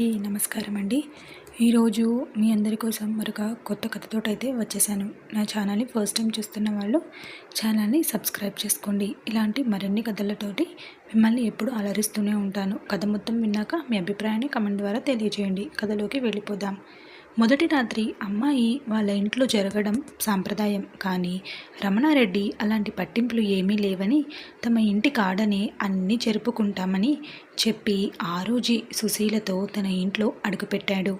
ఈ నమస్కారం అండి. ఈరోజు మీ అందరి కోసం మరొక కొత్త కథతో అయితే వచ్చేసాను. నా ఛానల్ని ఫస్ట్ టైం చూస్తున్న వాళ్ళు ఛానల్ని సబ్స్క్రైబ్ చేసుకోండి. ఇలాంటి మరిన్ని కథలతోటి మిమ్మల్ని ఎప్పుడు అలరిస్తూనే ఉంటాను. కథ మొత్తం విన్నాక మీ అభిప్రాయాన్ని కమెంట్ ద్వారా తెలియజేయండి. కథలోకి వెళ్ళిపోదాం. మొదటి రాత్రి అమ్మాయి వాళ్ళ ఇంట్లో జరగడం సాంప్రదాయం. కానీ రమణారెడ్డి అలాంటి పట్టింపులు ఏమీ లేవని తమ ఇంటి కాడనే అన్నీ జరుపుకుంటామని చెప్పి ఆ రోజు సుశీలతో తన ఇంట్లో అడుగుపెట్టాడు.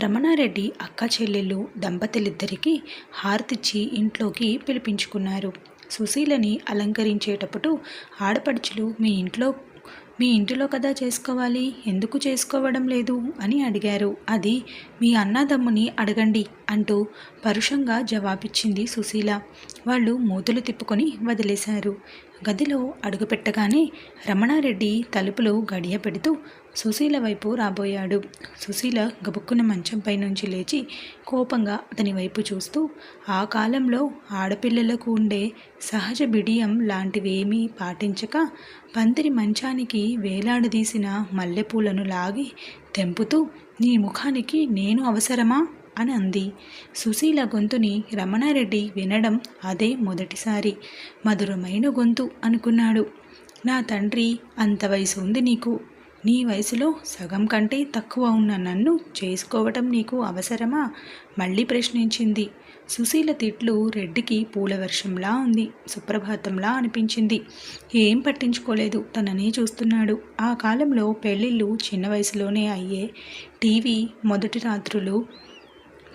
రమణారెడ్డి అక్క చెల్లెళ్ళు దంపతులిద్దరికీ హారతిచ్చి ఇంట్లోకి పిలిపించుకున్నారు. సుశీలని అలంకరించేటప్పుడు ఆడపడుచులు మీ ఇంట్లో మీ ఇంటిలో కదా చేసుకోవాలి? ఎందుకు చేసుకోవడం లేదు? అని అడిగారు. అది మీ అన్నదమ్ముని అడగండి అంటూ పరుషంగా జవాబిచ్చింది సుశీల. వాళ్ళు మూతులు తిప్పుకొని వదిలేశారు. గదిలో అడుగుపెట్టగానే రమణారెడ్డి తలుపులు గడియ పెడుతూ సుశీల వైపు రాబోయాడు. సుశీల గబుక్కున మంచంపై నుంచి లేచి కోపంగా అతని వైపు చూస్తూ ఆ కాలంలో ఆడపిల్లలకు ఉండే సహజ బిడియం లాంటివేమీ పాటించక పందిరి మంచానికి వేలాడదీసిన మల్లెపూలను లాగి తెంపుతూ నీ ముఖానికి నేను అవసరమా? అని అంది. సుశీల గొంతుని రమణారెడ్డి వినడం అదే మొదటిసారి. మధురమైన గొంతు అనుకున్నాడు. నా తండ్రి అంత వయసు ఉంది నీకు. నీ వయసులో సగం కంటే తక్కువ ఉన్న నన్ను చేసుకోవటం నీకు అవసరమా? మళ్ళీ ప్రశ్నించింది. సుశీల తిట్లు రెడ్డికి పూల వర్షంలా ఉంది సుప్రభాతంలా అనిపించింది. ఏం పట్టించుకోలేదు తననే చూస్తున్నాడు. ఆ కాలంలో పెళ్ళిళ్ళు చిన్న వయసులోనే అయ్యే టీవీ మొదటి రాత్రులు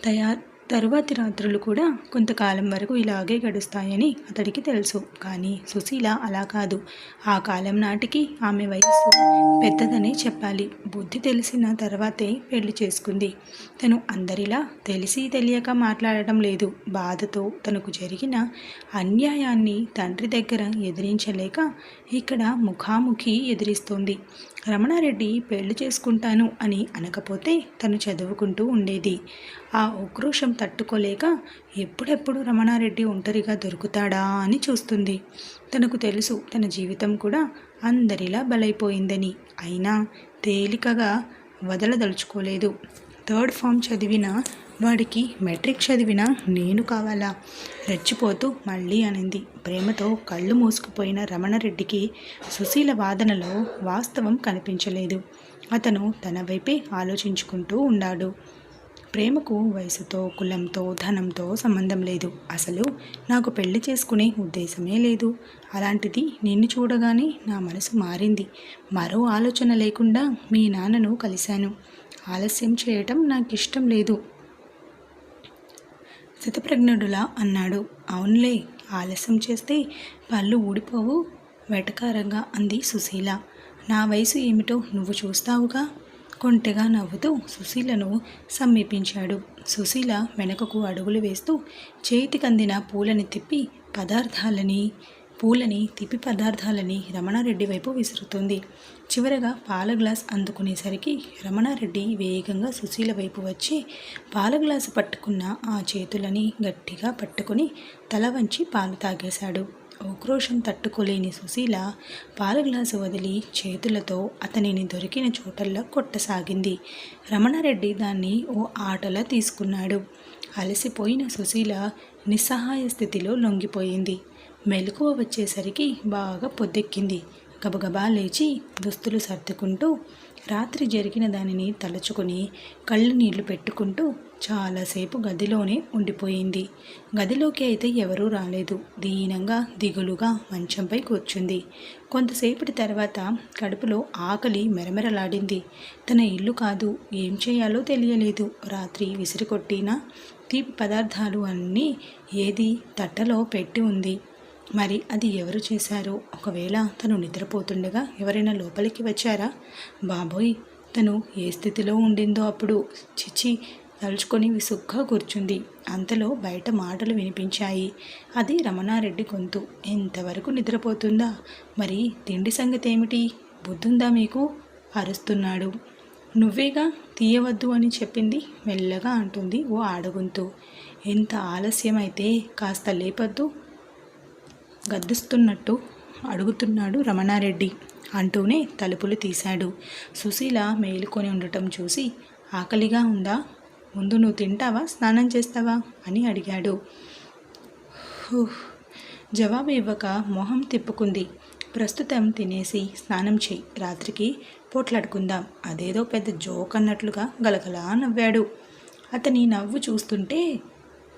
తయారు తరువాతి రాత్రులు కూడా కొంతకాలం వరకు ఇలాగే గడుస్తాయని అతడికి తెలుసు. కానీ సుశీల అలా కాదు. ఆ కాలం నాటికి ఆమె వయస్సు పెద్దదనే చెప్పాలి. బుద్ధి తెలిసిన తర్వాతే పెళ్ళి చేసుకుంది. తను అందరిలా తెలిసి తెలియక మాట్లాడటం లేదు. బాధతో తనకు జరిగిన అన్యాయాన్ని తండ్రి దగ్గర ఎదిరించలేక ఇక్కడ ముఖాముఖి ఎదిరిస్తోంది. రమణారెడ్డి పెళ్ళి చేసుకుంటాను అని అనకపోతే తను చదువుకుంటూ ఉండేది. ఆ ఉక్రోషం తట్టుకోలేక ఎప్పుడెప్పుడు రమణారెడ్డి ఒంటరిగా దొరుకుతాడా అని చూస్తుంది. తనకు తెలుసు తన జీవితం కూడా అందరిలా బలైపోయిందని. అయినా తేలికగా వదలదలుచుకోలేదు. థర్డ్ ఫామ్ చదివిన వాడికి మెట్రిక్ చదివిన నేను కావాలా? రెచ్చిపోతూ మళ్ళీ అనింది. ప్రేమతో కళ్ళు మూసుకుపోయిన రమణరెడ్డికి సుశీల వాదనలో వాస్తవం కనిపించలేదు. అతను తన వైపే ఆలోచించుకుంటూ ఉన్నాడు ప్రేమకు వయసుతో కులంతో ధనంతో సంబంధం లేదు. అసలు నాకు పెళ్ళి చేసుకునే ఉద్దేశమే లేదు. అలాంటిది నిన్ను చూడగానే నా మనసు మారింది. మరో ఆలోచన లేకుండా మీ నాన్నను కలిశాను. ఆలస్యం చేయటం నాకు ఇష్టం లేదు. స్థితప్రజ్ఞుడులా అన్నాడు. అవునులే ఆలస్యం చేస్తే పళ్ళు ఊడిపోవు వెటకారంగా అంది సుశీల. నా వయసు ఏమిటో నువ్వు చూస్తావుగా? కొంటెగా నవ్వుతూ సుశీలను సమీపించాడు. సుశీల వెనకకు అడుగులు వేస్తూ చేతికందిన పూలని తిప్పి పదార్థాలని పూలని తిప్పి పదార్థాలని రమణారెడ్డి వైపు విసురుతుంది. చివరగా పాల గ్లాస్ అందుకునేసరికి రమణారెడ్డి వేగంగా సుశీల వైపు వచ్చి పాల గ్లాసు పట్టుకున్న ఆ చేతులని గట్టిగా పట్టుకుని తల వంచి పాలు తాగేశాడు. ఉక్రోషం తట్టుకోలేని సుశీల పాల గ్లాసు వదిలి చేతులతో అతనిని దొరికిన చోటల్లో కొట్టసాగింది. రమణారెడ్డి దాన్ని ఓ ఆటలా తీసుకున్నాడు. అలసిపోయిన సుశీల నిస్సహాయ స్థితిలో లొంగిపోయింది. మెలకువ వచ్చేసరికి బాగా పొద్దెక్కింది. గబగబా లేచి దుస్తులు సర్దుకుంటూ రాత్రి జరిగిన దానిని తలుచుకొని కళ్ళు నీళ్ళు పెట్టుకుంటూ చాలాసేపు గదిలోనే ఉండిపోయింది. గదిలోకి అయితే ఎవరూ రాలేదు. దీనంగా దిగులుగా మంచంపై కూర్చుంది. కొంతసేపటి తర్వాత కడుపులో ఆకలి మెరమెరలాడింది. తన ఇల్లు కాదు ఏం చేయాలో తెలియలేదు. రాత్రి విసిరికొట్టిన తీపి పదార్థాలు అన్నీ ఏది తట్టలో పెట్టి ఉంది. మరి అది ఎవరు చేశారో? ఒకవేళ తను నిద్రపోతుండగా ఎవరైనా లోపలికి వచ్చారా? బాబోయ్ తను ఏ స్థితిలో ఉండిందో అప్పుడు చిచి తలుచుకొని విసుగ్గా కూర్చుంది. అంతలో బయట మాటలు వినిపించాయి. అది రమణారెడ్డి గొంతు. ఎంతవరకు నిద్రపోతుందా? మరి తిండి సంగతి ఏమిటి బుద్ధుందా మీకు? అరుస్తున్నాడు. నువ్వేగా తీయవద్దు అని చెప్పింది? మెల్లగా అంటుంది ఓ ఆడగొంతు. ఎంత ఆలస్యమైతే కాస్త లేపద్దు. గద్దిస్తున్నట్టు అడుగుతున్నాడు రమణారెడ్డి. అంటూనే తలుపులు తీశాడు. సుశీల మేలుకొని ఉండటం చూసి ఆకలిగా ఉందా? ముందు నువ్వు తింటావా? స్నానం చేస్తావా? అని అడిగాడు. జవాబు ఇవ్వక మొహం తిప్పుకుంది. ప్రస్తుతం తినేసి స్నానం చేయి. రాత్రికి పోట్లాడుకుందాం. అదేదో పెద్ద జోక్ అన్నట్లుగా గలగలా నవ్వాడు. అతని నవ్వు చూస్తుంటే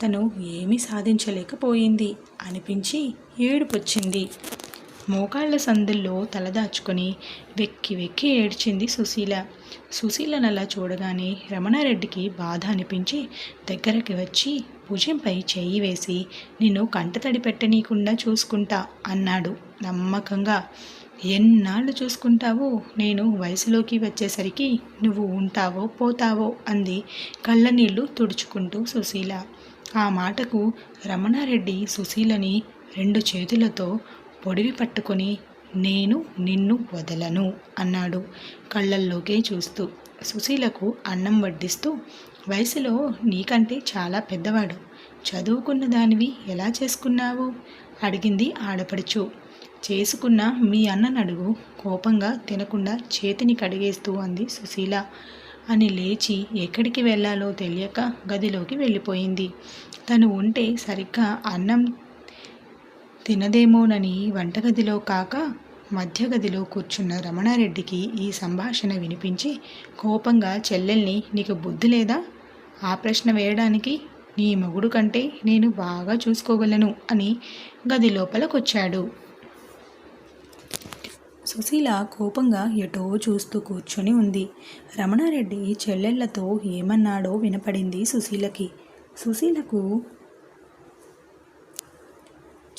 తను ఏమీ సాధించలేకపోయింది. అనిపించి ఏడుపొచ్చింది. మోకాళ్ళ సందుల్లో తలదాచుకొని వెక్కి వెక్కి ఏడ్చింది సుశీల. సుశీలను అలా చూడగానే రమణారెడ్డికి బాధ అనిపించి దగ్గరకి వచ్చి భుజంపై చేయి వేసి నిన్ను కంటతడి పెట్టనీయకుండా చూసుకుంటా అన్నాడు నమ్మకంగా. ఎన్నాళ్ళు చూసుకుంటావో? నేను వయసులోకి వచ్చేసరికి నువ్వు ఉంటావో పోతావో అంది కళ్ళనీళ్ళు తుడుచుకుంటూ సుశీల. ఆ మాటకు రమణారెడ్డి సుశీలని రెండు చేతులతో పొడివి పట్టుకొని నేను నిన్ను వదలను అన్నాడు. కళ్ళల్లోకే చూస్తూ. సుశీలకు అన్నం వడ్డిస్తూ వయసులో నీకంటే చాలా పెద్దవాడు. చదువుకున్న దానివి ఎలా చేసుకున్నావు? అడిగింది ఆడపడుచు. చేసుకున్న మీ అన్నను అడుగు కోపంగా తినకుండా చేతిని కడిగేస్తూ అంది సుశీల. అని లేచి ఎక్కడికి వెళ్ళాలో తెలియక గదిలోకి వెళ్ళిపోయింది. తను ఉంటే సరిగ్గా అన్నం తినదేమోనని వంటగదిలో కాక మధ్య గదిలో కూర్చున్న రమణారెడ్డికి ఈ సంభాషణ వినిపించి కోపంగా చెల్లెల్ని నీకు బుద్ధి లేదా? ఆ ప్రశ్న వేయడానికి నీ మొగుడు కంటే నేను బాగా చూసుకోగలను అని గది లోపలకొచ్చాడు. సుశీల కోపంగా ఎటో చూస్తూ కూర్చొని ఉంది. రమణారెడ్డి చెల్లెళ్ళతో ఏమన్నాడో వినపడింది సుశీలకి. సుశీలకు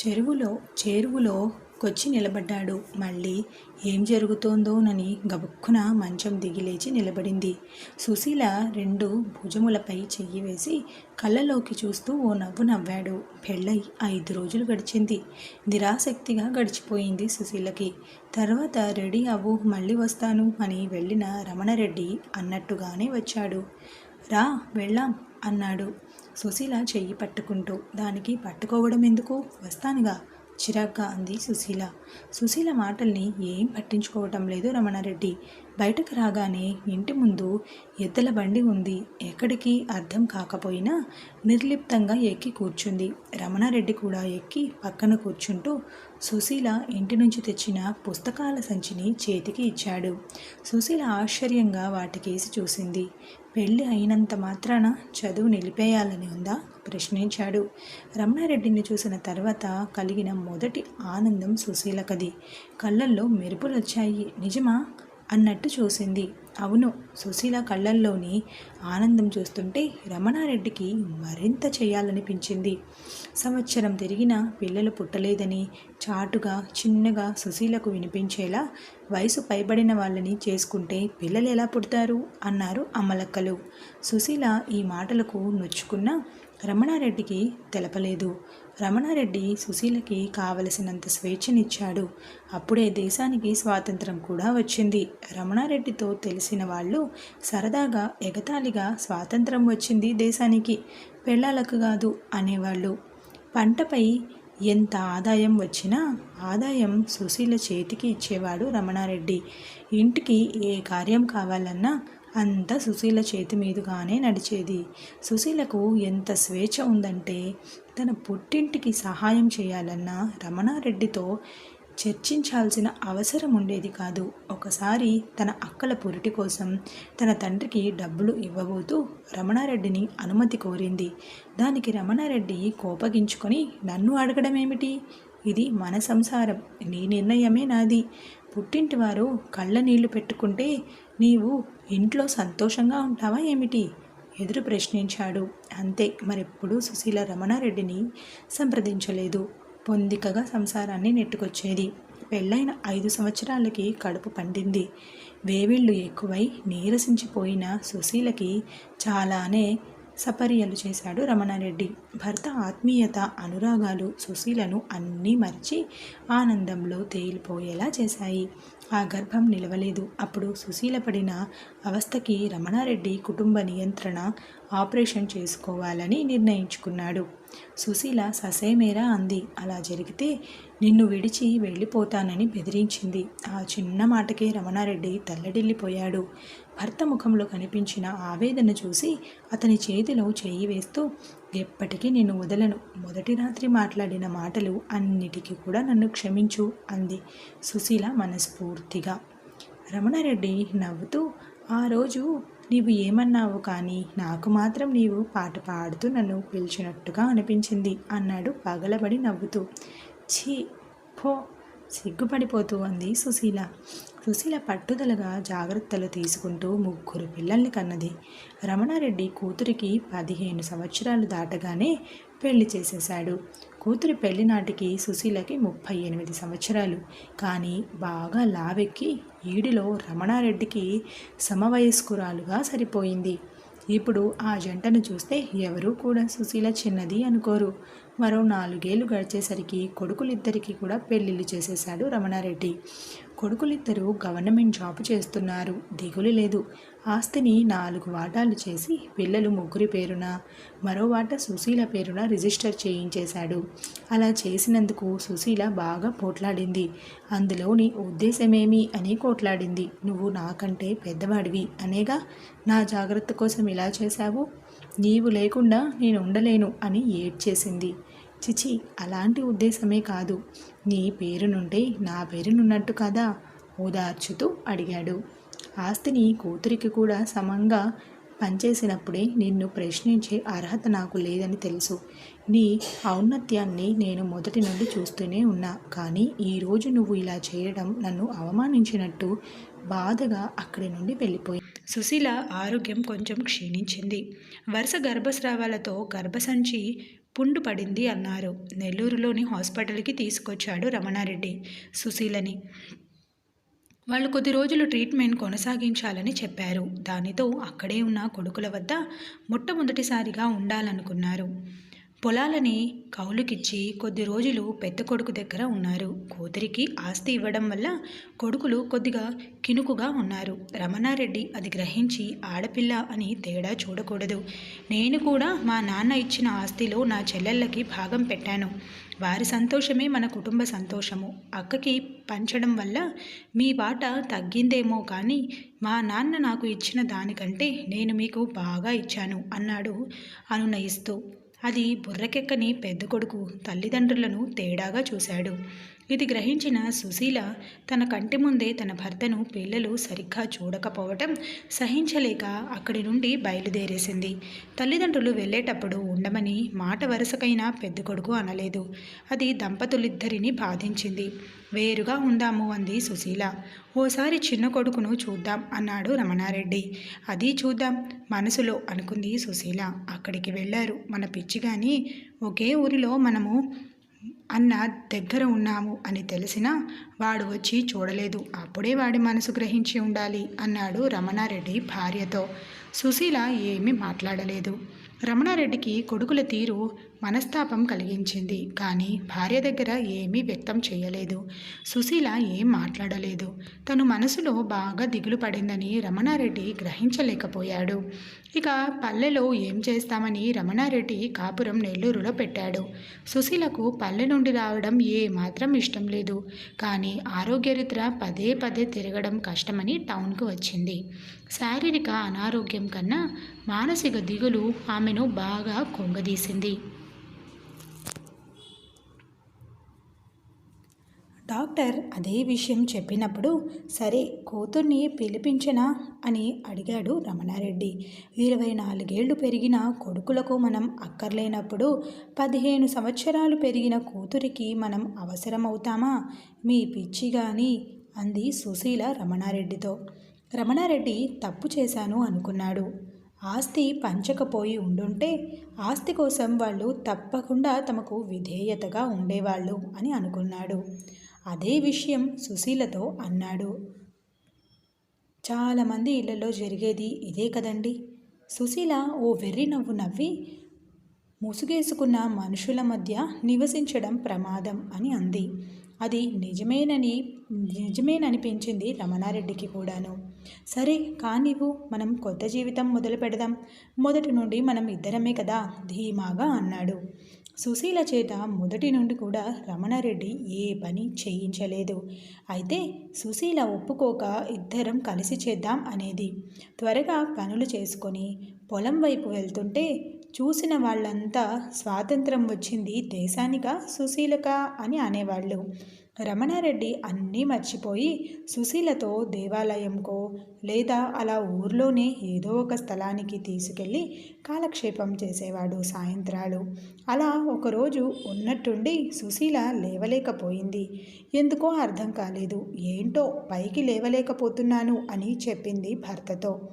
చెరువులో చేరువులో కొచ్చి నిలబడ్డాడు. మళ్ళీ ఏం జరుగుతోందోనని గబుక్కున మంచం దిగిలేచి నిలబడింది. సుశీల రెండు భుజములపై చెయ్యి వేసి కళ్ళలోకి చూస్తూ ఓ నవ్వు నవ్వాడు. పెళ్ళై ఐదు రోజులు గడిచింది. నిరాసక్తిగా గడిచిపోయింది సుశీలకి. తర్వాత రెడీ అవ్వు మళ్ళీ వస్తాను అని వెళ్ళిన రమణరెడ్డి అన్నట్టుగానే వచ్చాడు. రా వెళ్ళాం అన్నాడు. సుశీల చెయ్యి పట్టుకుంటూ దానికి పట్టుకోవడం ఎందుకు? వస్తానుగా చిరాగ్గా అంది సుశీల. సుశీల మాటల్ని ఏం పట్టించుకోవటం లేదు రమణారెడ్డి. బయటకు రాగానే ఇంటి ముందు ఎద్దల బండి ఉంది. ఎక్కడికి? అర్థం కాకపోయినా నిర్లిప్తంగా ఎక్కి కూర్చుంది. రమణారెడ్డి కూడా ఎక్కి పక్కన కూర్చుంటూ సుశీల ఇంటి నుంచి తెచ్చిన పుస్తకాల సంచిని చేతికి ఇచ్చాడు. సుశీల ఆశ్చర్యంగా వాటికేసి చూసింది. పెళ్ళి అయినంత మాత్రాన చదువు నిలిపేయాలని ఉందా? ప్రశ్నించాడు. రమణారెడ్డిని చూసిన తర్వాత కలిగిన మొదటి ఆనందం సుశీలకది. కళ్ళల్లో మెరుపులు వచ్చాయి నిజమా? అన్నట్టు చూసింది. అవును సుశీల కళ్ళల్లోని ఆనందం చూస్తుంటే రమణారెడ్డికి మరింత చేయాలనిపించింది. సంవత్సరం తిరిగినా పిల్లలు పుట్టలేదని చాటుగా చిన్నగా సుశీలకు వినిపించేలా వయసు పైబడిన వాళ్ళని చేసుకుంటే పిల్లలు ఎలా పుడతారు? అన్నారు అమ్మలక్కలు. సుశీల ఈ మాటలకు నొచ్చుకున్న రమణారెడ్డికి తెలపలేదు. రమణారెడ్డి సుశీలకి కావలసినంత స్వేచ్ఛనిచ్చాడు. అప్పుడే దేశానికి స్వాతంత్రం కూడా వచ్చింది. రమణారెడ్డితో తెలిసిన వాళ్ళు సరదాగా ఎగతాళిగా స్వాతంత్రం వచ్చింది దేశానికి. పెళ్ళాలకు కాదు అనేవాళ్ళు. పంటపై ఎంత ఆదాయం వచ్చినా ఆదాయం సుశీల చేతికి ఇచ్చేవాడు రమణారెడ్డి. ఇంటికి ఏ కార్యం కావాలన్నా అంతా సుశీల చేతి మీదుగానే నడిచేది. సుశీలకు ఎంత స్వేచ్ఛ ఉందంటే తన పుట్టింటికి సహాయం చేయాలన్నా రమణారెడ్డితో చర్చించాల్సిన అవసరం ఉండేది కాదు. ఒకసారి తన అక్కల పురిటి కోసం తన తండ్రికి డబ్బులు ఇవ్వబోతూ రమణారెడ్డిని అనుమతి కోరింది. దానికి రమణారెడ్డి కోపగించుకొని నన్ను అడగడం ఏమిటి ఇది మన సంసారం. నీ నిర్ణయమే నాది. పుట్టింటి వారు కళ్ళ నీళ్ళు పెట్టుకుంటే నీవు ఇంట్లో సంతోషంగా ఉంటావా ఏమిటి ఎదురు ప్రశ్నించాడు. అంతే. మరెప్పుడూ సుశీల రమణారెడ్డిని సంప్రదించలేదు. పొందికగా సంసారాన్ని నెట్టుకొచ్చేది. పెళ్ళైన ఐదు సంవత్సరాలకి కడుపు పండింది. వేవిళ్ళు ఎక్కువై నీరసించిపోయిన సుశీలకి చాలానే సపర్యలు చేశాడు రమణారెడ్డి. భర్త ఆత్మీయత అనురాగాలు సుశీలను అన్నీ మరిచి ఆనందంలో తేలిపోయేలా చేశాయి. ఆ గర్భం నిలవలేదు. అప్పుడు సుశీల పడిన అవస్థకి రమణారెడ్డి కుటుంబ నియంత్రణ ఆపరేషన్ చేసుకోవాలని నిర్ణయించుకున్నాడు. సుశీల ససేమేరా అంది. అలా జరిగితే నిన్ను విడిచి వెళ్ళిపోతానని బెదిరించింది. ఆ చిన్న మాటకే రమణారెడ్డి తల్లడిల్లిపోయాడు. భర్త ముఖంలో కనిపించిన ఆవేదన చూసి అతని చేతిలో చేయి వేస్తూ ఎప్పటికీ నేను వదలను. మొదటి రాత్రి మాట్లాడిన మాటలు అన్నిటికీ కూడా నన్ను క్షమించు అంది సుశీల మనస్ఫూర్తిగా. రమణారెడ్డి నవ్వుతూ ఆ రోజు నీవు ఏమన్నావు కానీ నాకు మాత్రం నీవు పాట పాడుతూ నన్ను పిలిచినట్టుగా అనిపించింది అన్నాడు పగలబడి నవ్వుతూ. ఛీ పో సిగ్గుపడిపోతూ అంది సుశీల. సుశీల పట్టుదలగా జాగ్రత్తలు తీసుకుంటూ ముగ్గురు పిల్లల్ని కన్నది. రమణారెడ్డి కూతురికి పదిహేను సంవత్సరాలు దాటగానే పెళ్ళి చేసేశాడు. కూతురి పెళ్ళి నాటికి సుశీలకి ముప్పై ఎనిమిది సంవత్సరాలు. కానీ బాగా లావెక్కి ఈడిలో రమణారెడ్డికి సమవయస్కురాలుగా సరిపోయింది. ఇప్పుడు ఆ జంటను చూస్తే ఎవరూ కూడా సుశీల చిన్నది అనుకోరు. మరో నాలుగేళ్ళు గడిచేసరికి కొడుకులిద్దరికీ కూడా పెళ్ళిళ్ళు చేసేశాడు రమణారెడ్డి. కొడుకులిద్దరూ గవర్నమెంట్ జాబ్ చేస్తున్నారు. దిగులు లేదు. ఆస్తిని నాలుగు వాటాలు చేసి పిల్లలు ముగ్గురి పేరున మరో వాట సుశీల పేరున రిజిస్టర్ చేయించేశాడు. అలా చేసినందుకు సుశీల బాగా పోట్లాడింది. అందులోని ఉద్దేశమేమి అని కోట్లాడింది. నువ్వు నాకంటే పెద్దవాడివి. అనేగా నా జాగ్రత్త కోసం ఇలా చేశావు? నీవు లేకుండా నేను ఉండలేను అని ఏడ్చేసింది. చిచి అలాంటి ఉద్దేశమే కాదు. నీ పేరు నుండి నా పేరునున్నట్టు కదా? ఓదార్చుతూ అడిగాడు. ఆస్తిని కూతురికి కూడా సమంగా పనిచేసినప్పుడే నిన్ను ప్రశ్నించే అర్హత నాకు లేదని తెలుసు. నీ ఔన్నత్యాన్ని నేను మొదటి నుండి చూస్తూనే ఉన్నా. కానీ ఈరోజు నువ్వు ఇలా చేయడం నన్ను అవమానించినట్టు బాధగా అక్కడి నుండి వెళ్ళిపోయి సుశీల ఆరోగ్యం కొంచెం క్షీణించింది. వరుస గర్భస్రావాలతో గర్భసంచి పుండు పడింది అన్నారు. నెల్లూరులోని హాస్పిటల్కి తీసుకొచ్చాడు రమణారెడ్డి. సుశీలని. వాళ్ళు కొద్ది రోజులు ట్రీట్మెంట్ కొనసాగించాలని చెప్పారు. దానితో అక్కడే ఉన్న కొడుకుల వద్ద మొట్టమొదటిసారిగా ఉండాలనుకున్నారు. పొలాలని కౌలుకిచ్చి కొద్ది రోజులు పెద్ద కొడుకు దగ్గర ఉన్నారు. కూతురికి ఆస్తి ఇవ్వడం వల్ల కొడుకులు కొద్దిగా కినుకుగా ఉన్నారు. రమణారెడ్డి అది గ్రహించి ఆడపిల్ల అని తేడా చూడకూడదు. నేను కూడా మా నాన్న ఇచ్చిన ఆస్తిలో నా చెల్లెళ్ళకి భాగం పెట్టాను. వారి సంతోషమే మన కుటుంబ సంతోషము. అక్కకి పంచడం వల్ల మీ వాట తగ్గిందేమో కానీ మా నాన్న నాకు ఇచ్చిన దానికంటే నేను మీకు బాగా ఇచ్చాను అన్నాడు అనునయిస్తూ అది బుర్రకెక్కని పెద్ద కొడుకు తల్లిదండ్రులను తేడాగా చూశాడు. ఇది గ్రహించిన సుశీల తన కంటి ముందే తన భర్తను పిల్లలు సరిగ్గా చూడకపోవటం సహించలేక అక్కడి నుండి బయలుదేరేసింది. తల్లిదండ్రులు వెళ్ళేటప్పుడు ఉండమని మాట వరుసకైనా పెద్ద కొడుకు అనలేదు. అది దంపతులిద్దరిని బాధించింది. వేరుగా ఉందాము అంది సుశీల. ఓసారి చిన్న కొడుకును చూద్దాం అన్నాడు రమణారెడ్డి. అది చూద్దాం మనసులో అనుకుంది సుశీల. అక్కడికి వెళ్ళారు మన పిచ్చి కానీ ఒకే ఊరిలో మనము అన్న దగ్గర ఉన్నాము అని తెలిసినా వాడు వచ్చి చూడలేదు. అప్పుడే వాడి మనసు గ్రహించి ఉండాలి అన్నాడు రమణారెడ్డి భార్యతో. సుశీల ఏమీ మాట్లాడలేదు. రమణారెడ్డికి కొడుకుల తీరు మనస్తాపం కలిగించింది. కానీ భార్య దగ్గర ఏమీ వ్యక్తం చేయలేదు. సుశీల ఏం మాట్లాడలేదు. తను మనసులో బాగా దిగులు పడిందని రమణారెడ్డి గ్రహించలేకపోయాడు. ఇక పల్లెలో ఏం చేస్తామని రమణారెడ్డి కాపురం నెల్లూరులో పెట్టాడు. సుశీలకు పల్లె నుండి రావడం ఏమాత్రం ఇష్టం లేదు. కానీ ఆరోగ్యరీత్యా పదే పదే తిరగడం కష్టమని టౌన్కు వచ్చింది. శారీరక అనారోగ్యం కన్నా మానసిక దిగులు ఆమెను బాగా కొంగదీసింది. డాక్టర్ అదే విషయం చెప్పినప్పుడు సరే కూతుర్ని పిలిపించనా అని అడిగాడు రమణారెడ్డి. ఇరవై నాలుగేళ్ళు పెరిగిన కొడుకులకు మనం అక్కర్లేనప్పుడు పదిహేను సంవత్సరాలు పెరిగిన కూతురికి మనం అవసరమవుతామా? మీ పిచ్చి కానీ అంది సుశీల రమణారెడ్డితో. రమణారెడ్డి తప్పు చేశాను అనుకున్నాడు. ఆస్తి పంచకపోయి ఉండుంటే ఆస్తి కోసం వాళ్ళు తప్పకుండా తమకు విధేయతగా ఉండేవాళ్ళు అని అనుకున్నాడు. అదే విషయం సుశీలతో అన్నాడు. చాలామంది ఇళ్ళలో జరిగేది ఇదే కదండి. సుశీల ఓ వెర్రి నవ్వు నవ్వి ముసుగేసుకున్న మనుషుల మధ్య నివసించడం ప్రమాదం అని అంది. అది నిజమేనని నిజమేననిపించింది రమణారెడ్డికి కూడాను. సరే కానివ్వు మనం కొత్త జీవితం మొదలు పెడదాం మొదటి నుండి మనం ఇద్దరమే కదా ధీమాగా అన్నాడు. సుశీల చేత మొదటి నుండి కూడా రమణారెడ్డి ఏ పని చేయించలేదు. అయితే సుశీల ఒప్పుకోక ఇద్దరం కలిసి చేద్దాం అనేది. త్వరగా పనులు చేసుకొని పొలం వైపు వెళ్తుంటే చూసిన వాళ్ళంతా స్వాతంత్రం వచ్చింది దేశానిక సుశీలక అని అనేవాళ్ళు. రమణారెడ్డి అన్నీ మర్చిపోయి సుశీలతో దేవాలయంకో లేదా అలా ఊర్లోనే ఏదో ఒక స్థలానికి తీసుకెళ్ళి కాలక్షేపం చేసేవాడు సాయంత్రాలు. అలా ఒకరోజు ఉన్నట్టుండి సుశీల లేవలేకపోయింది. ఎందుకో అర్థం కాలేదు. ఏంటో పైకి లేవలేకపోతున్నాను అని చెప్పింది భర్తతో.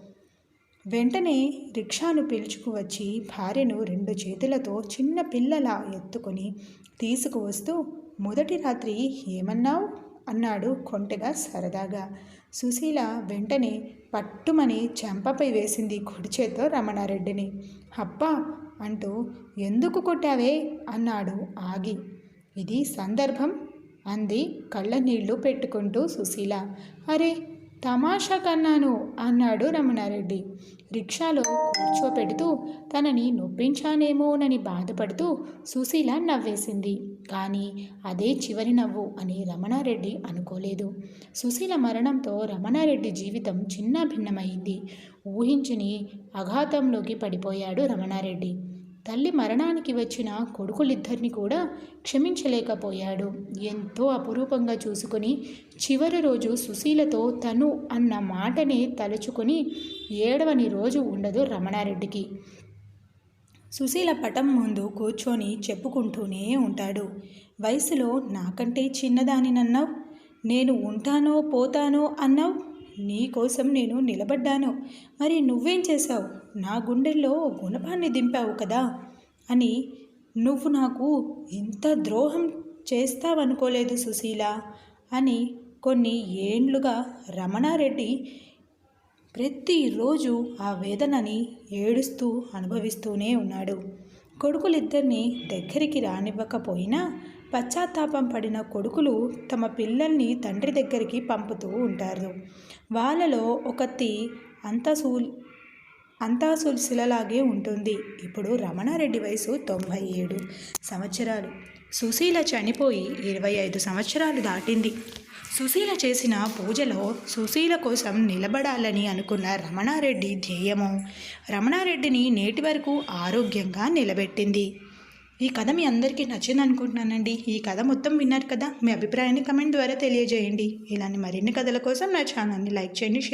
వెంటనే రిక్షాను పిలుచుకువచ్చి భార్యను రెండు చేతులతో చిన్న పిల్లలా ఎత్తుకొని తీసుకువస్తూ మొదటి రాత్రి ఏమన్నావు? అన్నాడు కొంటెగా సరదాగా. సుశీల వెంటనే పట్టుమని చెంపపై వేసింది కుడి చేత్తో రమణారెడ్డిని. అబ్బా అంటూ ఎందుకు కొట్టావే? అన్నాడు ఆగి. ఇది సందర్భం? అంది కళ్ళ నీళ్ళు పెట్టుకుంటూ సుశీల. అరే తమాషా కన్నాను అన్నాడు రమణారెడ్డి. రిక్షాలో కూర్చోపెడుతూ తనని నొప్పించానేమోనని బాధపడుతూ సుశీల నవ్వేసింది. కానీ అదే చివరి నవ్వు అని రమణారెడ్డి అనుకోలేదు. సుశీల మరణంతో రమణారెడ్డి జీవితం చిన్న భిన్నమైంది. ఊహించని అఘాతంలోకి పడిపోయాడు రమణారెడ్డి. తల్లి మరణానికి వచ్చిన కొడుకులిద్దరిని కూడా క్షమించలేకపోయాడు. ఎంతో అపురూపంగా చూసుకొని చివరి రోజు సుశీలతో తను అన్న మాటనే తలుచుకొని ఏడవని రోజు ఉండదు రమణారెడ్డికి. సుశీల పటం ముందు కూర్చొని చెప్పుకుంటూనే ఉంటాడు. వయసులో నాకంటే చిన్నదానినన్నావు? నేను ఉంటానో పోతానో అన్నావు? నీ కోసం నేను నిలబడ్డాను. మరి నువ్వేం చేశావు? నా గుండెల్లో గుణపాన్ని దింపావు కదా? అని నువ్వు నాకు ఇంత ద్రోహం చేస్తావనుకోలేదు సుశీల అని కొన్ని ఏండ్లుగా రమణారెడ్డి ప్రతిరోజు ఆ వేదనని ఏడుస్తూ అనుభవిస్తూనే ఉన్నాడు. కొడుకులిద్దరినీ దగ్గరికి రానివ్వకపోయినా పశ్చాత్తాపం పడిన కొడుకులు తమ పిల్లల్ని తండ్రి దగ్గరికి పంపుతూ ఉంటారు. వాళ్ళలో ఒకతి అంతసూ అంతాసుశిలలాగే ఉంటుంది. ఇప్పుడు రమణారెడ్డి వయసు తొంభై ఏడు సంవత్సరాలు. సుశీల చనిపోయి ఇరవై ఐదు సంవత్సరాలు దాటింది. సుశీల చేసిన పూజలో సుశీల కోసం నిలబడాలని అనుకున్న రమణారెడ్డి ధ్యేయము. రమణారెడ్డిని నేటి వరకు ఆరోగ్యంగా నిలబెట్టింది. ఈ కథ మీ అందరికీ నచ్చింది అనుకుంటున్నానండి ఈ కథ మొత్తం విన్నారు కదా మీ అభిప్రాయాన్ని కమెంట్ ద్వారా తెలియజేయండి. ఇలాంటి మరిన్ని కథల కోసం నా ఛానల్ని లైక్ చేయండి షేర్